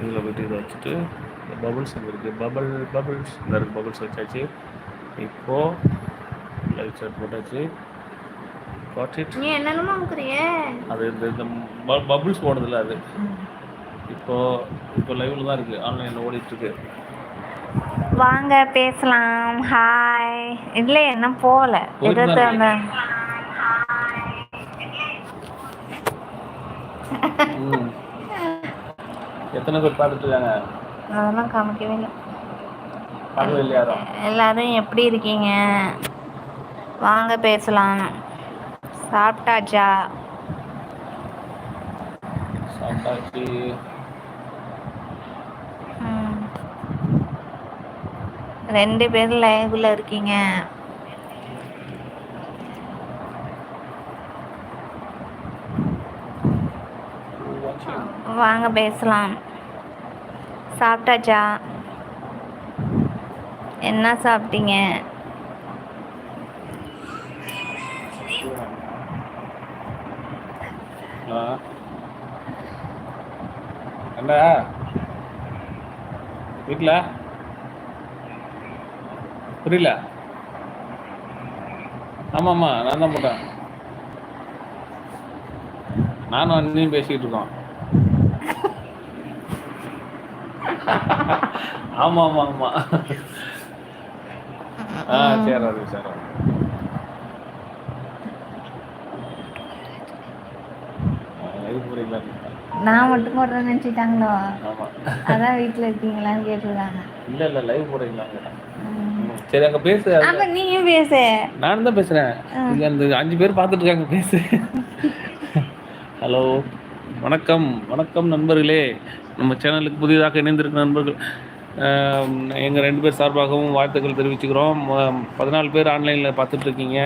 இதில் போய்ட்டு இதை வச்சுட்டு பபுள்ஸ் அங்கே இருக்குது பபுள் பபுள்ஸ் இந்த இருக்குது பபுள்ஸ் வச்சாச்சு. இப்போது லைட் ஷர்ட் போட்டாச்சு. காட் இட் நீ என்னென்னமோ அமுக்குறிய? அது இந்த இந்த பபுள்ஸ் போடுறதில்ல அது. இப்போ இப்போ லைவ்ல தான் இருக்குது ஆன்லைனில் ஓடிட்டுருக்கு. வாங்க பேசலாம். ஹாய் இல்லை என்ன போகல. இருபத்தி இருக்கு. ஒன்று ம் எத்தனை பேர் பார்த்துட்டு இருக்காங்க அதெல்லாம் காமிக்கவே இல்லை. பார்க்கவே இல்லையா யாரும். எல்லாரும் எப்படி இருக்கீங்க? வாங்க பேசலாம். சாப்பிட்டாச்சா? சாப்பிட்டாச்சு. ரெண்டு பேர் லைவ்ல இருக்கீங்க. வாங்க பேசலாம். சாப்பிட்டாச்சா? என்ன சாப்பிட்டீங்க? என்ன? வீட்டில் புரியல. ஆமாம்மா நான் தான் போட்டேன். நானும் அண்ணியும் பேசிக்கிட்டு இருக்கோம். ஆமாம் ஆமாம் ஆமாம் ஆ சரி அது சரி. நான் மட்டும் போடுறேன்னு நினச்சிட்டாங்களோ? அதான் வீட்டில் இருக்கீங்களான்னு கேட்டிருக்காங்க. இல்லை இல்லை லைவ் ம், சரி அங்கே பேசு அப்ப நீயும் பேசு. நான் தான் பேசுகிறேன் இங்கே அந்த அஞ்சு பேர் பார்த்துட்டு இருக்காங்க பேசு. ஹலோ வணக்கம் வணக்கம் நண்பர்களே. நம்ம சேனலுக்கு புதிதாக இணைந்திருக்க நண்பர்கள் எங்கள் ரெண்டு பேர் சார்பாகவும் வாழ்த்துக்கள் தெரிவிச்சுக்கிறோம். பதினாலு பேர் ஆன்லைனில் பார்த்துட்டு இருக்கீங்க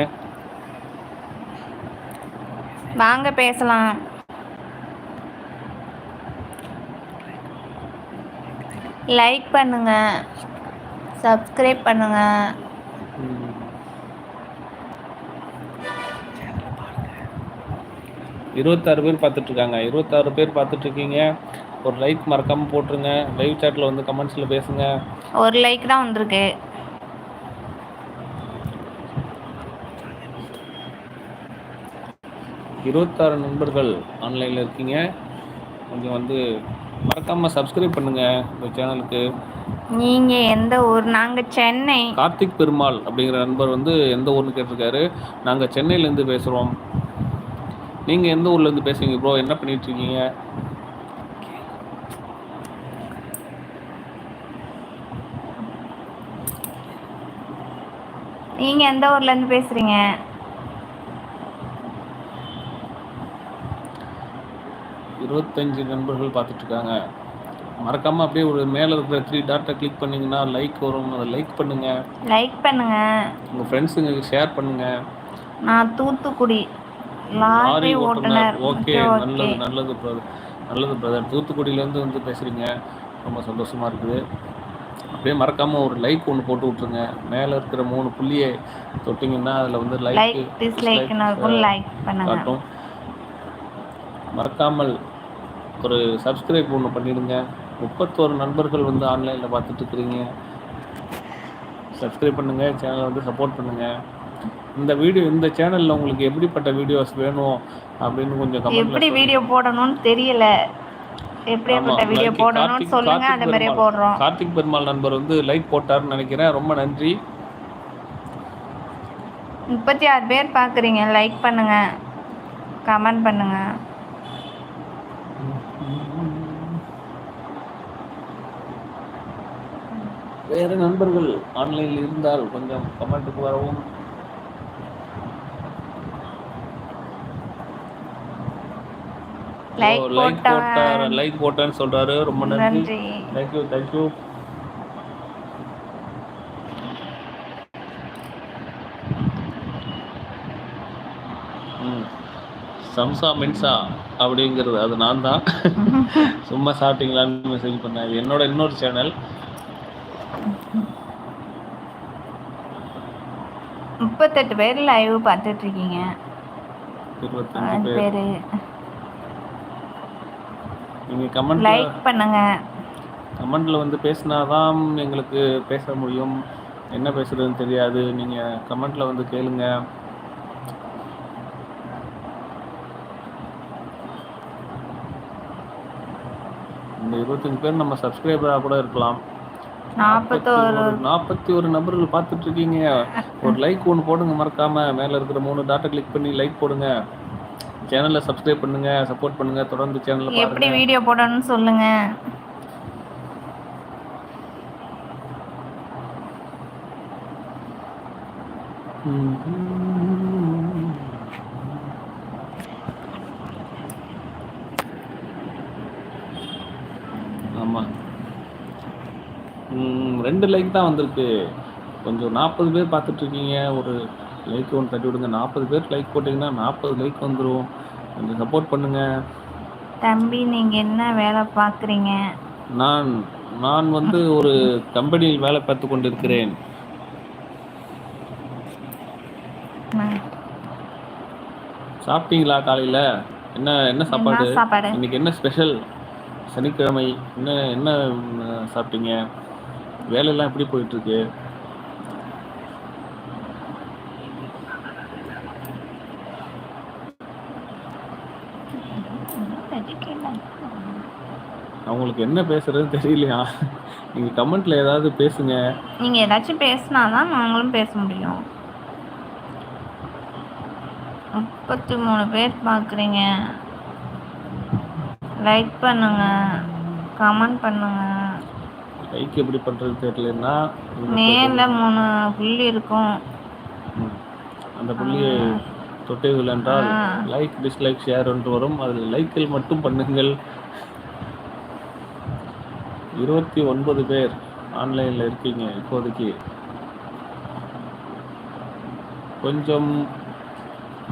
வாங்க பேசலாம். லைக் பண்ணுங்க. சப்ஸ்கிரைப் பண்ணுங்க. இருபத்தாறு பேர் பார்த்துட்டு இருக்காங்க இருபத்தாறு பேர் பார்த்துட்டு இருக்கீங்க ஒரு லைக் மறக்காமல் போட்டுருங்க. லைவ் சேட்டில் வந்து கமெண்ட்ஸில் பேசுங்க. ஒரு லைக் தான் வந்திருக்கு. இருபத்தாறு நண்பர்கள் ஆன்லைனில் இருக்கீங்க. கொஞ்சம் வந்து மறக்காமல் சப்ஸ்கிரைப் பண்ணுங்கள் இந்த சேனலுக்கு நீங்க எந்த ஊர்? நாங்க சென்னை. கார்த்திக் பெருமாள் அப்படிங்கிற நண்பர் வந்து எந்த ஊர்னு கேட்டிருக்காரு. நாங்கள் சென்னையிலேருந்து பேசுகிறோம் நீங்கள் எந்த ஊர்லேருந்து பேசுறீங்க ப்ரோ என்ன பண்ணிட்டு இருக்கீங்க நீங்க எந்த ஊர்ல இருந்து பேசுறீங்க? இருபத்தஞ்சு நண்பர்கள் பார்த்துட்டு இருக்காங்க மறக்காமல் அப்படியே ஒரு மேலே இருக்கிற த்ரீ டாட்டை கிளிக் பண்ணிங்கன்னா லைக் வரும். அதை லைக் பண்ணுங்கள் லைக் பண்ணுங்க. உங்கள் ஃப்ரெண்ட்ஸுங்களுக்கு ஷேர் பண்ணுங்கள் நான் தூத்துக்குடி. லாரி ஓட்டுநர் ஓகே நல்லது நல்லது பிரதர் நல்லது பிரதர் தூத்துக்குடியிலேருந்து வந்து பேசுகிறீங்க ரொம்ப சந்தோஷமாக இருக்குது. அப்படியே மறக்காமல் ஒரு லைக் ஒன்று போட்டு விட்ருங்க மேலே இருக்கிற மூணு புள்ளியை தொட்டிங்கன்னா அதில் வந்து லைக் லைக் டிஸ்லைக்னு இருக்கும் லைக் பண்ணுங்க. காட்டும். மறக்காமல் ஒரு சப்ஸ்கிரைப் ஒன்று பண்ணிடுங்க. முப்பத்தோரு நண்பர்கள் வந்து ஆன்லைனில் பார்த்துட்டு இருக்கிறீங்க. சப்ஸ்கிரைப் பண்ணுங்கள் சேனலை வந்து சப்போர்ட் பண்ணுங்கள் இந்த வீடியோ இந்த சேனலில் உங்களுக்கு எப்படிப்பட்ட வீடியோஸ் வேணும் அப்படின்னு கொஞ்சம் எப்படி வீடியோ போடணும்னு தெரியல. எப்படியாப்பட்ட வீடியோ போடணும்னு சொல்லுங்க அந்த மாதிரியே போடுறோம். கார்த்திக் பெருமாள் நண்பர் வந்து லைக் போட்டாருன்னு நினைக்கிறேன். ரொம்ப நன்றி. முப்பத்தி ஆறு பேர் பார்க்குறீங்க லைக் பண்ணுங்க. கமெண்ட் பண்ணுங்க. வேறு நண்பர்கள் ஆன்லைனில் இருந்தால் கொஞ்சம் கமெண்ட்டுக்கு வரவும் லைக் போட்டார். லைக் போட்டேன்னு சொல்றாரு. ரொம்ப நன்றி. நன்றி. தேங்க்யூ தேங்க்யூ ம். சம்சா மின்சா அப்படிங்கிறது அது நான் தான். சும்மா சாப்பிட்டீங்களான்னு மெசேஜ் பண்ணேன். இது என்னோட இன்னொரு சேனல் முப்பத்தெட்டு பேர் லைவ் பார்த்துட்டு இருக்கீங்க. இருபத்தஞ்சு பேர். நீங்கள் கமெண்ட் லைக் பண்ணுங்க. கமெண்ட்ல வந்து பேசினாதான் எங்களுக்கு பேச முடியும். என்ன பேசுறதுன்னு தெரியாது. நீங்க கமெண்ட்ல வந்து கேளுங்க. இந்த இருபத்தஞ்சு பேர் நம்ம சப்ஸ்கிரைபரா கூட இருக்கலாம். நாற்பத்தோரு நாற்பத்தி ஒரு நபர்கள் பார்த்துட்டு இருக்கீங்க. ஒரு லைக் ஒன்று போடுங்க மறக்காம. மேல இருக்கிற மூணு டாட்டா கிளிக் பண்ணி லைக் போடுங்க. சேனலை சப்ஸ்கிரைப் பண்ணுங்க சப்போர்ட் பண்ணுங்க தொடர்ந்து சேனலை எப்படி வீடியோ போடணும்னு சொல்லுங்க. ஆமா. ம், ரெண்டு லைக் தான் வந்திருக்கு. கொஞ்சம் நாற்பது பேர் பார்த்துட்டு இருக்கீங்க. ஒரு லைக் ஒன்று தட்டி விடுங்க. நாற்பது பேர் லைக் போட்டிங்கன்னா நாற்பது லைக் வந்துடும் கொஞ்சம் சப்போர்ட் பண்ணுங்க. தம்பி நீங்க என்ன வேலை பார்க்குறீங்க? நான் நான் வந்து ஒரு கம்பெனியில் வேலை பார்த்து கொண்டிருக்கிறேன். சாப்பிட்டீங்களா காலையில? என்ன என்ன சாப்பாடு? இன்னைக்கு என்ன ஸ்பெஷல் சனிக்கிழமை. என்ன என்ன சாப்பிட்டீங்க? வேலையெல்லாம் எப்படி போயிட்டு இருக்கு அவங்களுக்கு என்ன பேசுறது தெரியலையா? நீங்க கமெண்ட்ல ஏதாவது பேசுங்க. நீங்க ஏதாச்சும் பேசினாதான் நாங்களும் பேச முடியும். முப்பத்தி மூணு பேர் பார்க்குறீங்க லைக் பண்ணுங்க. கமெண்ட் பண்ணுங்க. லைக் எப்படி பண்றது தெரியலன்னா மேல மூணு புள்ளி இருக்கும். அந்த புள்ளியை தொட்டீர்கள் என்றால். லைக் டிஸ்லைக் ஷேர் என்று வரும். அதில் லைக்கில் மட்டும் பண்ணுங்கள். இருபத்தி ஒன்பது பேர் ஆன்லைனில் இருக்கீங்க இப்போதைக்கு. கொஞ்சம்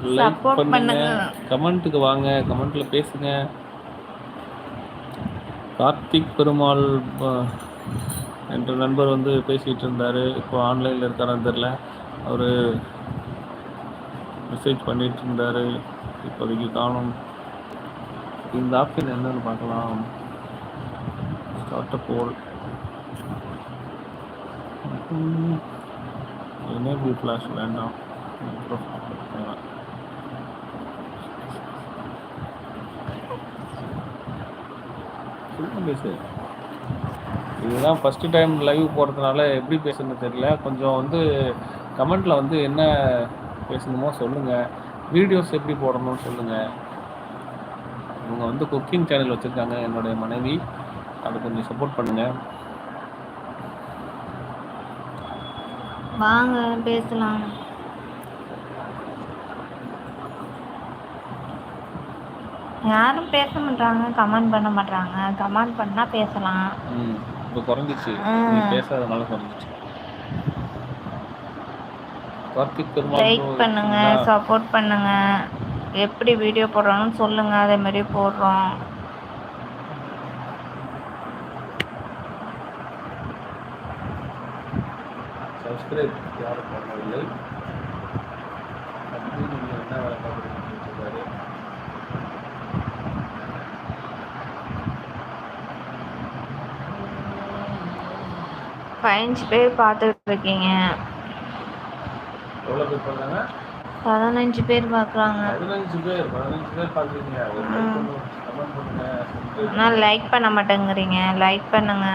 லைக் பண்ணுங்க. கமெண்ட்டுக்கு வாங்க. கமெண்ட்ல பேசுங்க. கார்த்திக் பெருமாள் என்ற நண்பர் வந்து பேசிட்டு இருந்தாரு. இப்போ ஆன்லைன்ல இருக்காரான்னு தெரியல. அவரு மெசேஜ் பண்ணிட்டு இருந்தாரு. இப்போதைக்கு காணும். இந்த ஆப்ஷன் என்னன்னு பார்க்கலாம். ஸ்டார்ட் எனேபிள் ஃப்ளாஷ் வேண்டாம் சொல்லுங்க பேசு இதுதான் ஃபஸ்ட்டு டைம் லைவ் போடுறதுனால எப்படி பேசுன்னு தெரியல. கொஞ்சம் வந்து கமெண்ட்டில் வந்து என்ன பேசணுமோ சொல்லுங்கள் வீடியோஸ் எப்படி போடணும்னு சொல்லுங்கள் இவங்க வந்து குக்கிங் சேனல் வச்சுருக்காங்க என்னுடைய மனைவி. அதை கொஞ்சம் சப்போர்ட் பண்ணுங்க. வாங்க பேசலாம். யாரும் பேச மாட்டாங்க கமெண்ட் பண்ண மாட்டாங்க கமெண்ட் பண்ணா பேசலாம். இப்போ குறைஞ்சிச்சு. பேசாதனால குறைஞ்சிச்சு. கார்த்திக் பெருமாள் லைக் பண்ணுங்க? சப்போர்ட் பண்ணுங்க. எப்படி வீடியோ போடுறோம்னு சொல்லுங்க அதே மாதிரி போடுறோம். சப்ஸ்கிரைப் யாரும் பண்ணவில்லை. அப்படி நீங்கள் என்ன வேலை கேட்டிருக்காரு பதினஞ்சு பேர் பார்த்துட்டு இருக்கீங்க எவ்வளோ பேர் பண்ணாங்க பதினஞ்சு பேர் பார்க்குறாங்க. பதினஞ்சு பேர் பதினஞ்சு பேர் பார்க்குறீங்க. ஆனால் லைக் பண்ண மாட்டேங்கிறீங்க. லைக் பண்ணுங்க.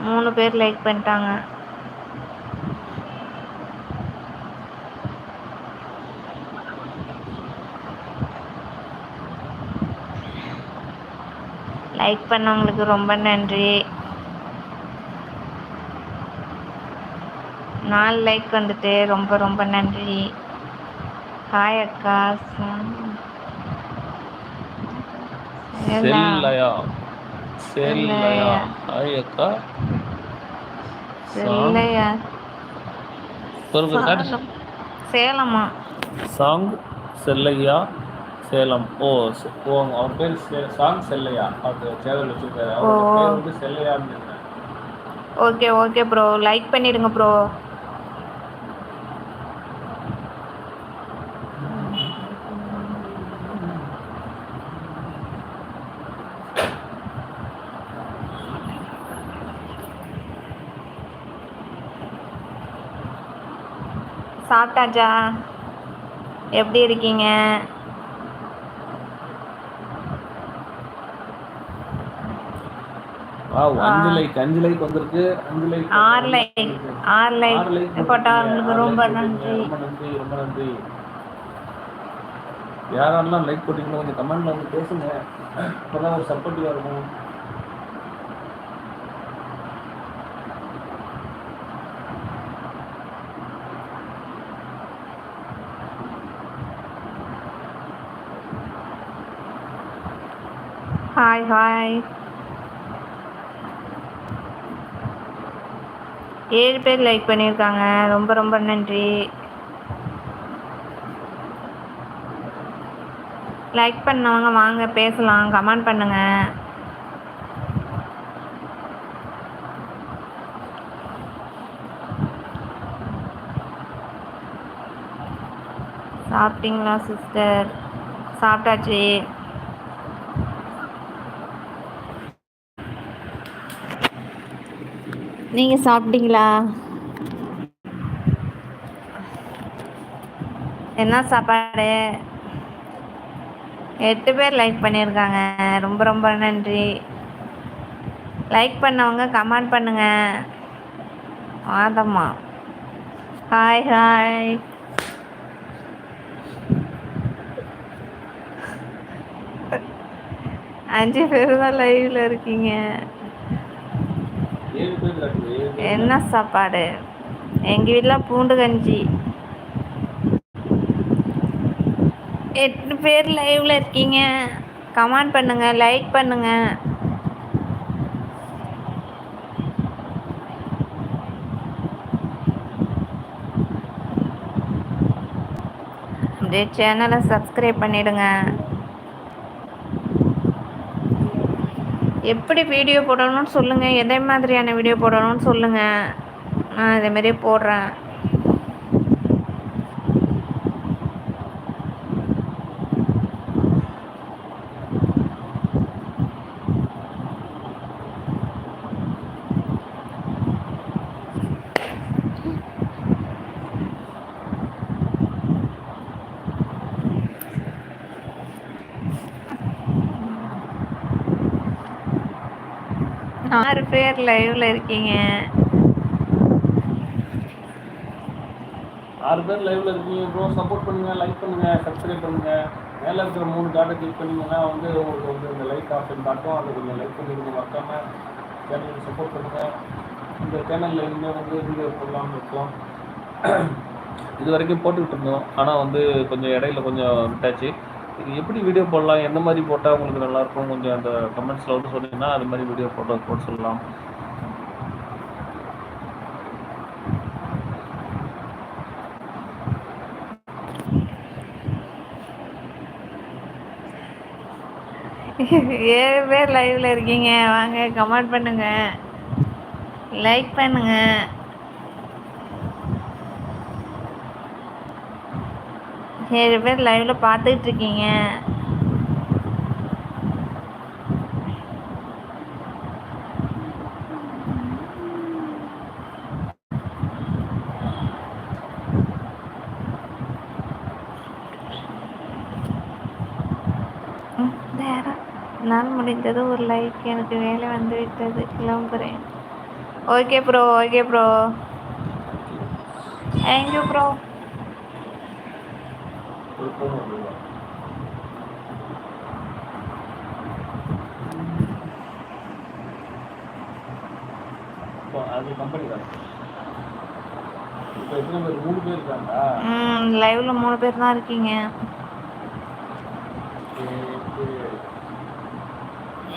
மூணு பேர் லைக் பண்ணிட்டாங்க. லைக் பண்ணவங்களுக்கு ரொம்ப நன்றி. நாலு லைக் வந்துட்டு ரொம்ப ரொம்ப நன்றி. ஹாய் அக்கா. செல்லையா? செல்லையா. ஹாய் அக்கா. செல்லையா சொல்லுங்க சேலம். சேலமா? சாங் செல்லையா? சேலம். ஓ ஓ அவர் பேர் சாங் செல்லையா? அவர் சேனல் வச்சிருக்காரு. அவரோட ஓ. பேர் வந்து செல்லையான்னு. Okay okay bro. லைக் பண்ணிடுங்க ப்ரோ. சாப்பிட்டாச்சா? எப்படி இருக்கீங்க? லைக் ஆறு லைக் ஆறு லைக் போட்டவங்களுக்கு ரொம்ப நன்றி. ரொம்ப நன்றி ரொம்ப நன்றி. யாரெல்லாம் லைக் போட்டீங்களோ கொஞ்சம் கமெண்ட்ல வந்து பேசுங்க. அப்பதான் ஒரு சப்போர்ட்டிவா இருக்கும். ஹாய் ஹாய் ஏழு பேர் லைக் பண்ணியிருக்காங்க. ரொம்ப ரொம்ப நன்றி. லைக் பண்ணவங்க வாங்க பேசலாம். கமெண்ட் பண்ணுங்க. சாப்பிட்டீங்களா சிஸ்டர் சாப்பிட்டாச்சு. நீங்கள் சாப்பிட்டீங்களா? என்ன சாப்பாடு? எட்டு பேர் லைக் பண்ணியிருக்காங்க. ரொம்ப ரொம்ப நன்றி. லைக் பண்ணவங்க கமெண்ட் பண்ணுங்க. ஆதம்மா. Hi hi. அஞ்சு பேர் தான் லைவில் இருக்கீங்க ஏழு பேர் காட்டுது ஏழு பேர் என்ன சாப்பாடு? எங்கள் வீட்டில் பூண்டு கஞ்சி. எட்டு பேர் லைவ்ல இருக்கீங்க. கமெண்ட் பண்ணுங்க லைக் பண்ணுங்க. அப்படியே சேனலை சப்ஸ்கிரைப் பண்ணிடுங்க. எப்படி வீடியோ போடணும்னு சொல்லுங்கள் எதே மாதிரியான வீடியோ போடணும்னு சொல்லுங்கள் நான் இதேமாரி போடுறேன். ஆறு பேர் லைவ்ல இருக்கீங்க. ஆறு பேர் லைவ்ல இருக்கீங்க. ப்ரோ சப்போர்ட் பண்ணுங்க லைக் பண்ணுங்க சப்ஸ்கிரைப் பண்ணுங்க. மேல இருக்கிற மூணு டாட்டை கிளிக் பண்ணீங்கன்னா வந்து உங்களுக்கு வந்து இந்த லைக் ஆப்ஷன் காட்டும். அதை கொஞ்சம் லைக் பண்ணிடுங்க மறக்காம சேனலுக்கு சப்போர்ட் பண்ணுங்க. இந்த சேனல்ல இனிமேல் வந்து வீடியோ போடலாம் இருக்கோம். இது வரைக்கும் போட்டுக்கிட்டு இருந்தோம். ஆனால் வந்து கொஞ்சம் இடையில கொஞ்சம் விட்டாச்சு. இது எப்படி வீடியோ போடலாம்? எந்த மாதிரி போட்டால் உங்களுக்கு நல்லா இருக்கும்? கொஞ்சம் அந்த கமெண்ட்ஸில் வந்து சொன்னீங்கன்னா அது மாதிரி வீடியோ போட்டோ போட சொல்லலாம். ஏழு பேர் லைவ்ல இருக்கீங்க. வாங்க கமெண்ட் பண்ணுங்க. லைக் பண்ணுங்க. ஏழு பேர் லைவ்ல பார்த்துட்டு இருக்கீங்க. ம், என்னால் முடிந்தது ஒரு லைக் எனக்கு வேலை வந்து விட்டது. கிளம்புறேன். Okay bro okay bro thank you bro ஒரு phone இப்போ அது கம்பெனி தான் இப்போ எத்தனை பேர் மூணு பேர் இருக்காங்களா ம் லைவ்ல மூணு பேர் தான் இருக்கீங்க.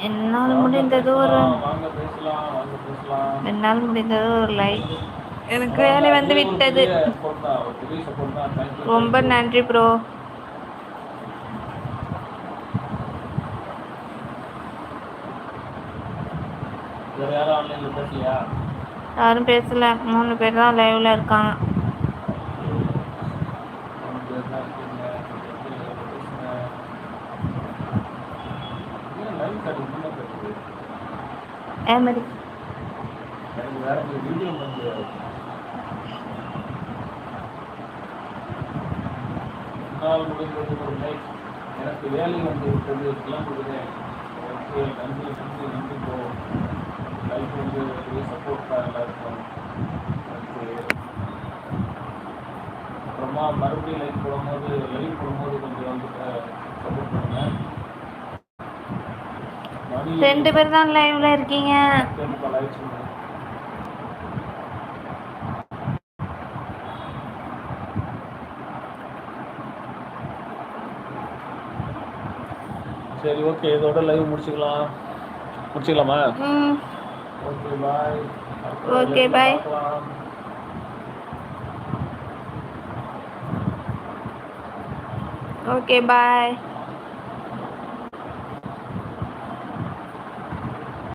என்னால் முடிந்தது ஒரு என்னால் முடிந்தது ஒரு லைவ் எனக்கு வேலை வந்து விட்டது. ரொம்ப நன்றி ப்ரோ யாரும் பேசல. மூணு பேர் தான் லைவ்ல இருக்காங்க. ஏமரி உன்னால் முடிந்தது ஒரு லைக் எனக்கு வேலை வந்து விட்டது கிளம்புகிறேன் ஓகே நன்றி நன்றி நன்றி ப்ரோ லைஃப் வந்து பெரிய சப்போர்ட்டாக எல்லாருக்கும். அப்புறமா மறுபடியும் லைக் போடும்போது லைவ் போடும்போது கொஞ்சம் வந்து சப்போர்ட் பண்ணுங்க. மணி ரெண்டு பேர் தான் லைவ்ல இருக்கீங்க கண்டிப்பாக லைக் பண்ணுங்க சரி ஓகே இதோட லைவ் முடிச்சுக்கலாம். முடிச்சுக்கலாமா? ம். Okay bye Okay, bye. Okay bye